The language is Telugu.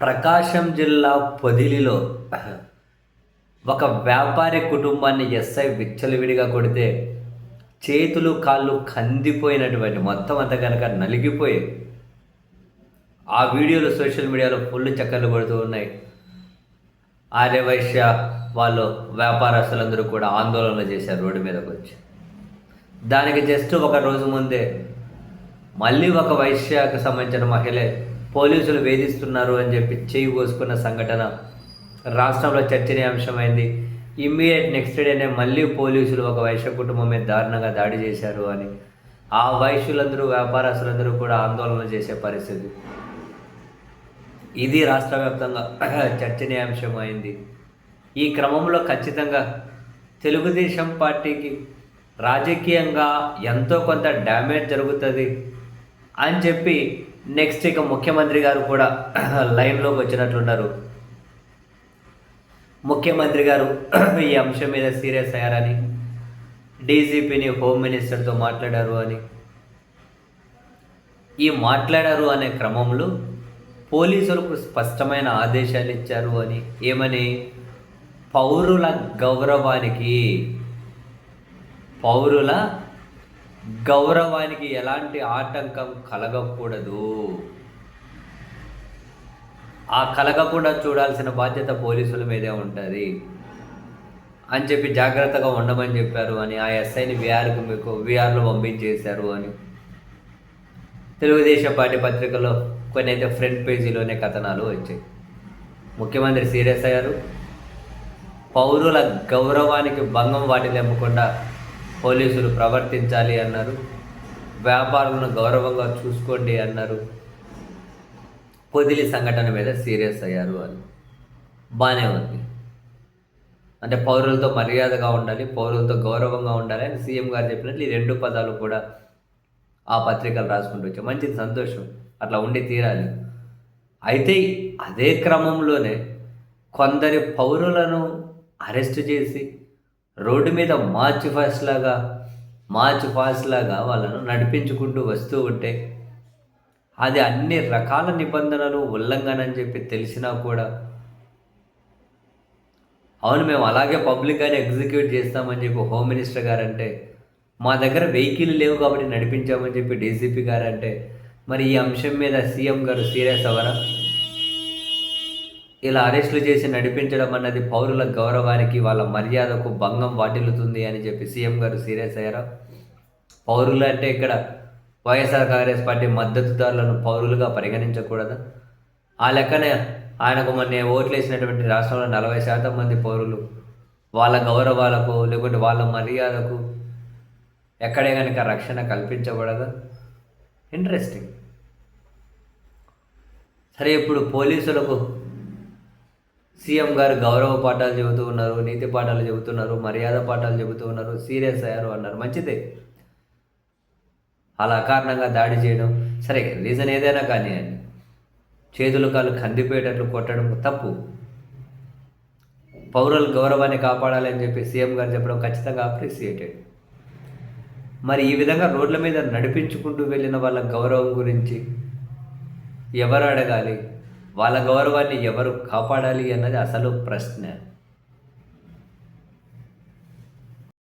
ప్రకాశం జిల్లా పొదిలిలో ఒక వ్యాపారి కుటుంబాన్ని ఎస్ఐ విచ్చలవిడిగా కొడితే చేతులు కాళ్ళు కందిపోయినటువంటి మొత్తం అంతా కనుక నలిగిపోయి ఆ వీడియోలు సోషల్ మీడియాలో ఫుల్ చక్కర్లు కొడుతూ ఉన్నాయి. ఆర్యవైశ్య వాళ్ళు వ్యాపారస్తులందరూ కూడా ఆందోళన చేశారు రోడ్డు మీదకి వచ్చి. దానికి జస్ట్ ఒక రోజు ముందే మళ్ళీ ఒక వైశ్యకు సంబంధించిన మహిళ పోలీసులు వేధిస్తున్నారు అని చెప్పి చేయి కోసుకున్న సంఘటన రాష్ట్రంలో చర్చనీయాంశమైంది. ఇమ్మీడియట్ నెక్స్ట్ డేనే మళ్ళీ పోలీసులు ఒక వైశ్య కుటుంబం మీద దారుణంగా దాడి చేశారు అని. ఆ వైశ్యులందరూ వ్యాపారస్తులందరూ కూడా ఆందోళన చేసే పరిస్థితి. ఇది రాష్ట్ర వ్యాప్తంగా చర్చనీయాంశమైంది. అయింది ఈ క్రమంలో ఖచ్చితంగా తెలుగుదేశం పార్టీకి రాజకీయంగా ఎంతో కొంత డ్యామేజ్ జరుగుతుంది అని చెప్పి నెక్స్ట్ ఇక ముఖ్యమంత్రి గారు కూడా లైన్లోకి వచ్చినట్లున్నారు. ముఖ్యమంత్రి గారు ఈ అంశం మీద సీరియస్ అయ్యారని డీజీపీని హోమ్ మినిస్టర్తో మాట్లాడారు అని. ఈ మాట్లాడారు అనే క్రమంలో పోలీసులకు స్పష్టమైన ఆదేశాలు ఇచ్చారు అని. ఏమని? పౌరుల గౌరవానికి. పౌరుల గౌరవానికి ఎలాంటి ఆటంకం కలగకూడదు. ఆ కలగకుండా చూడాల్సిన బాధ్యత పోలీసుల మీదే ఉంటుంది. అని చెప్పి జాగ్రత్తగా ఉండమని చెప్పారు అని ఆ ఎస్ఐని విఆర్కి మీకు విఆర్లో పంపించేశారు అని. తెలుగుదేశం పార్టీ పత్రికలో కొన్ని అయితే ఫ్రంట్ పేజీలోనే కథనాలు వచ్చాయి. ముఖ్యమంత్రి సీరియస్ అయ్యారు. పౌరుల గౌరవానికి భంగం వాటి లేకుండా పోలీసులు ప్రవర్తించాలి అన్నారు. వ్యాపారులను గౌరవంగా చూసుకోండి అన్నారు. పొదిలి సంఘటన మీద సీరియస్ అయ్యారు అని బాగానే ఉంది. అంటే పౌరులతో మర్యాదగా ఉండాలి పౌరులతో గౌరవంగా ఉండాలి అని సీఎం గారు చెప్పినట్లు ఈ రెండు పదాలు కూడా ఆ పత్రికలు రాసుకుంటూ వచ్చాయి. మంచిది సంతోషం. అట్లా ఉండి తీరాలి. అయితే అదే క్రమంలోనే కొందరి పౌరులను అరెస్ట్ చేసి రోడ్డు మీద మార్చ్ ఫాస్ట్ లాగా మార్చ్ ఫాస్ట్ లాగా వాళ్ళను నడిపించుకుంటూ వస్తూ ఉంటే అది అన్ని రకాల నిబంధనలు ఉల్లంఘన అని చెప్పి తెలిసినా కూడా అవును మేము అలాగే పబ్లిక్గానే ఎగ్జిక్యూట్ చేస్తామని చెప్పి హోమ్ మినిస్టర్ గారు అంటే మా దగ్గర వెహికల్ లేవు కాబట్టి నడిపించామని చెప్పి డీసీపీ గారు అంటే మరి ఈ అంశం మీద సీఎం గారు సీరియస్ అవరా ఇలా అరెస్టులు చేసి నడిపించడం అన్నది పౌరుల గౌరవానికి వాళ్ళ మర్యాదకు భంగం వాటిల్లుతుంది అని చెప్పి సీఎం గారు సీరియస్ అయ్యారా. పౌరులు అంటే ఇక్కడ వైఎస్ఆర్ కాంగ్రెస్ పార్టీ మద్దతుదారులను పౌరులుగా పరిగణించకూడదా. ఆ లెక్కనే ఆయనకు మొన్న ఓట్లు వేసినటువంటి రాష్ట్రంలో నలభై శాతం మంది పౌరులు వాళ్ళ గౌరవాలకు లేకుంటే వాళ్ళ మర్యాదకు ఎక్కడే కనుక రక్షణ కల్పించకూడదు. ఇంట్రెస్టింగ్. సరే ఇప్పుడు పోలీసులకు సీఎం గారు గౌరవ పాఠాలు చెబుతూ ఉన్నారు నీతి పాఠాలు చెబుతున్నారు మర్యాద పాఠాలు చెబుతూ ఉన్నారు సీరియస్ అయ్యారు అన్నారు. మంచిదే. అలా కారణంగా దాడి చేయడం సరే రీజన్ ఏదైనా కానివ్వండి. చేతులు కాళ్ళు కందిపోయేటట్లు కొట్టడం తప్పు. పౌరుల గౌరవాన్ని కాపాడాలని చెప్పి సీఎం గారు చెప్పడం ఖచ్చితంగా అప్రిసియేటెడ్ మరి ఈ విధంగా రోడ్ల మీద నడిపించుకుంటూ వెళ్ళిన వాళ్ళ గౌరవం గురించి ఎవరు అడగాలి? వాళ్ళ గౌరవాన్ని ఎవరు కాపాడాలి అన్నది అసలు ప్రశ్న.